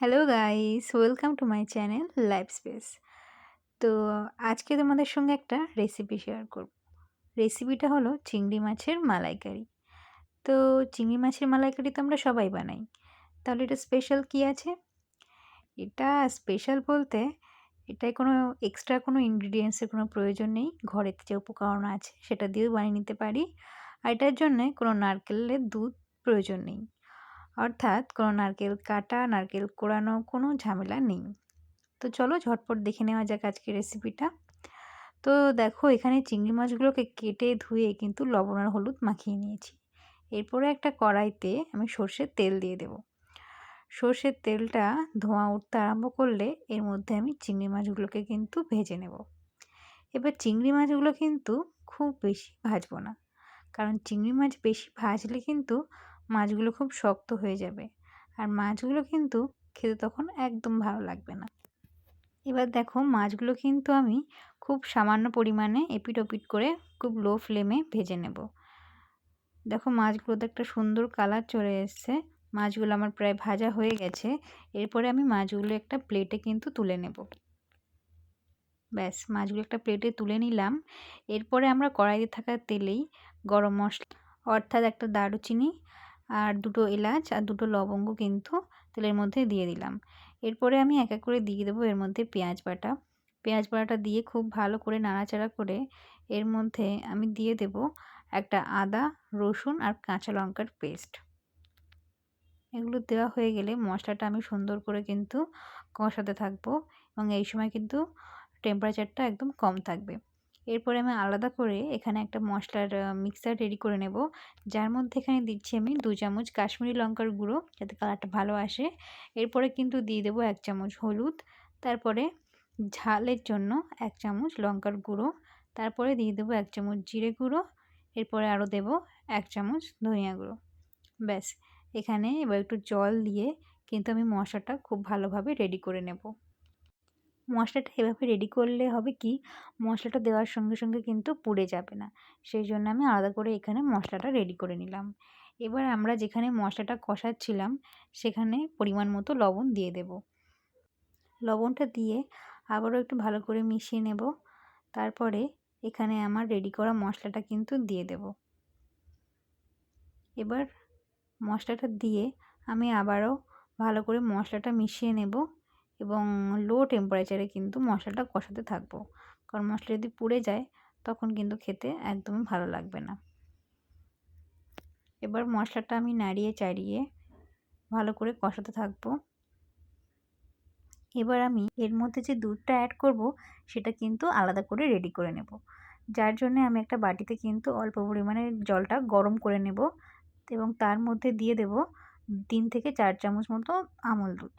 Hello guys welcome to my channel life space তো আজকে তোমাদের সঙ্গে একটা রেসিপি শেয়ার করব। রেসিপিটা হলো চিংড়ি মাছের মালাইকারি। তো চিংড়ি মাছের মালাইকারি তো আমরা সবাই বানাই। তাহলে এটা স্পেশাল কি আছে? এটা স্পেশাল বলতে এটায় কোনো এক্সট্রা কোনো ইনগ্রিডিয়েন্টসের কোনো প্রয়োজন নেই। ঘরের যে উপকরণ আছে সেটা দিয়েও বানিয়ে নিতে পারি। আর এটার জন্যে কোনো নারকেলের দুধ প্রয়োজন নেই। অর্থাৎ কোনো নারকেল কাটা, নারকেল কোড়ানো কোনো ঝামেলা নেই। তো চলো ঝটপট দেখে নেওয়া যাক আজকের রেসিপিটা। তো দেখো এখানে চিংড়ি মাছগুলোকে কেটে ধুয়ে কিন্তু লবণ আর হলুদ মাখিয়ে নিয়েছি। এরপরে একটা কড়াইতে আমি সর্ষের তেল দিয়ে দেব। সর্ষের তেলটা ধোঁয়া উঠতে আরম্ভ করলে এর মধ্যে আমি চিংড়ি মাছগুলোকে কিন্তু ভেজে নেব। এবার চিংড়ি মাছগুলো কিন্তু খুব বেশি ভাজবো না। কারণ চিংড়ি মাছ বেশি ভাজলে কিন্তু মাছগুলো খুব শক্ত হয়ে যাবে। আর মাছগুলো কিন্তু খেতে তখন একদম ভালো লাগবে না। এবার দেখো মাছগুলো কিন্তু আমি খুব সামান্য পরিমাণে এপিট ওপিট করে খুব লো ফ্লেমে ভেজে নেব। দেখো মাছগুলোতে একটা সুন্দর কালার চলে এসছে। মাছগুলো আমার প্রায় ভাজা হয়ে গেছে। এরপরে আমি মাছগুলো একটা প্লেটে কিন্তু তুলে নেব। ব্যাস, মাছগুলো একটা প্লেটে তুলে নিলাম। এরপরে আমরা কড়াইতে থাকা তেলেই গরম মশলা অর্থাৎ একটা দারুচিনি আর দুটো এলাচ আর দুটো লবঙ্গ কিন্তু তেলের মধ্যে দিয়ে দিলাম। এরপরে আমি এক এক করে দিয়ে দেবো এর মধ্যে পেঁয়াজ বাটা। পেঁয়াজ বাটাটা দিয়ে খুব ভালো করে নাড়াচাড়া করে এর মধ্যে আমি দিয়ে দেব একটা আদা, রসুন আর কাঁচা লঙ্কার পেস্ট। এগুলো দেওয়া হয়ে গেলে মশলাটা আমি সুন্দর করে কিন্তু কষাতে থাকব এবং এই সময় কিন্তু টেম্পারেচারটা একদম কম থাকবে। এরপরে আমি আলাদা করে এখানে একটা মশলার মিক্সার রেডি করে নেব। যার মধ্যে এখানে দিচ্ছি আমি দু চামচ কাশ্মীরি লঙ্কার গুঁড়ো, যাতে কালারটা ভালো আসে। এরপরে কিন্তু দিয়ে দেবো এক চামচ হলুদ। তারপরে ঝালের জন্য এক চামচ লঙ্কার গুঁড়ো। তারপরে দিয়ে দেবো এক চামচ জিরে গুঁড়ো। এরপরে আরও দেব এক চামচ ধনিয়া গুঁড়ো। ব্যাস, এখানে এবার একটু জল দিয়ে কিন্তু আমি মশলাটা খুব ভালোভাবে রেডি করে নেব। মশলাটা এভাবে রেডি করলে হবে কি? মশলাটা দেওয়ার সঙ্গে সঙ্গে কিন্তু পুড়ে যাবে না। সেই জন্য আমি আলাদা করে এখানে মশলাটা রেডি করে নিলাম। এবার আমরা যেখানে মশলাটা কষাচ্ছিলাম, সেখানে পরিমাণ মতো লবণ দিয়ে দেব। লবণটা দিয়ে আবারও একটু ভালো করে মিশিয়ে নেব। তারপরে এখানে আমার রেডি করা মশলাটা কিন্তু দিয়ে দেব। এবার মশলাটা দিয়ে আমি আবারও ভালো করে মশলাটা মিশিয়ে নেব। এবং লো টেম্পারেচারে কিন্তু মশলাটা কষাতে থাকব। কারণ মশলা যদি পুড়ে যায়, তখন কিন্তু খেতে একদমই ভালো লাগবে না। এবার মশলাটা আমি নাড়িয়ে চাড়িয়ে ভালো করে কষাতে থাকব। এবার আমি এর মধ্যে যে দুধটা অ্যাড করব, সেটা কিন্তু আলাদা করে রেডি করে নেব। যার জন্য আমি একটা বাটিতে কিন্তু অল্প পরিমাণে জলটা গরম করে নেব এবং তার মধ্যে দিয়ে দেব তিন থেকে চার চামচ মতো আমল দুধ।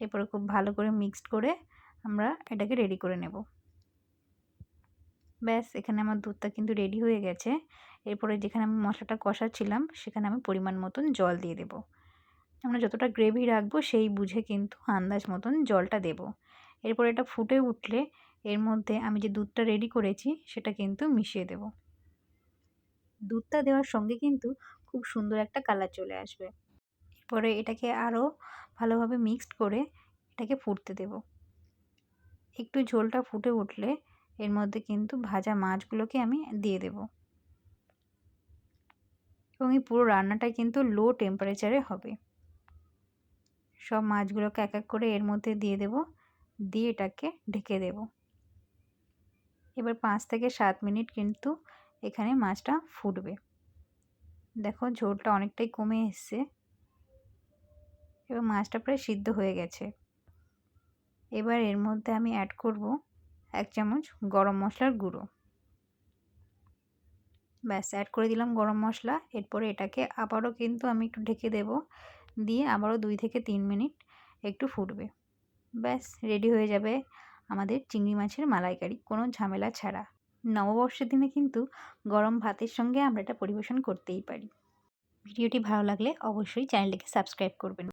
এরপরে খুব ভালো করে মিক্সড করে আমরা এটাকে রেডি করে নেব। ব্যাস, এখানে আমার দুধটা কিন্তু রেডি হয়ে গেছে। এরপরে যেখানে আমি মশলাটা কষাচ্ছিলাম, সেখানে আমি পরিমাণ মতন জল দিয়ে দেব। আমরা যতটা গ্রেভি রাখব, সেই বুঝে কিন্তু আন্দাজ মতন জলটা দেব। এরপর এটা ফুটে উঠলে, এর মধ্যে আমি যে দুধটা রেডি করেছি, সেটা কিন্তু মিশিয়ে দেব। দুধটা দেওয়ার সঙ্গে কিন্তু খুব সুন্দর একটা কালার চলে আসবে। এরপরে এটাকে আরও ভালোভাবে মিক্সড করে এটাকে ফুটতে দেব। একটু ঝোলটা ফুটে উঠলে এর মধ্যে কিন্তু ভাজা মাছগুলোকে আমি দিয়ে দেব। এবং এই পুরো রান্নাটা কিন্তু লো টেম্পারেচারে হবে। সব মাছগুলোকে এক এক করে এর মধ্যে দিয়ে দেব, দিয়ে এটাকে ঢেকে দেব। এবার পাঁচ থেকে সাত মিনিট কিন্তু এখানে মাছটা ফুটবে। দেখো ঝোলটা অনেকটাই কমে এসছে। এবার মাছটা প্রায় সিদ্ধ হয়ে গেছে। এবার এর মধ্যে আমি অ্যাড করব এক চামচ গরম মশলার গুঁড়ো। ব্যাস অ্যাড করে দিলাম গরম মশলা। এরপরে এটাকে আবারও কিন্তু আমি একটু ঢেকে দেব। দিয়ে আবারও দুই থেকে তিন মিনিট একটু ফুটবে। ব্যাস রেডি হয়ে যাবে আমাদের চিংড়ি মাছের মালাইকারি। কোনো ঝামেলা ছাড়া। নববর্ষের দিনে কিন্তু গরম ভাতের সঙ্গে আমরা এটা পরিবেশন করতেই পারি। ভিডিওটি ভালো লাগলে অবশ্যই চ্যানেলটিকে সাবস্ক্রাইব করবেন।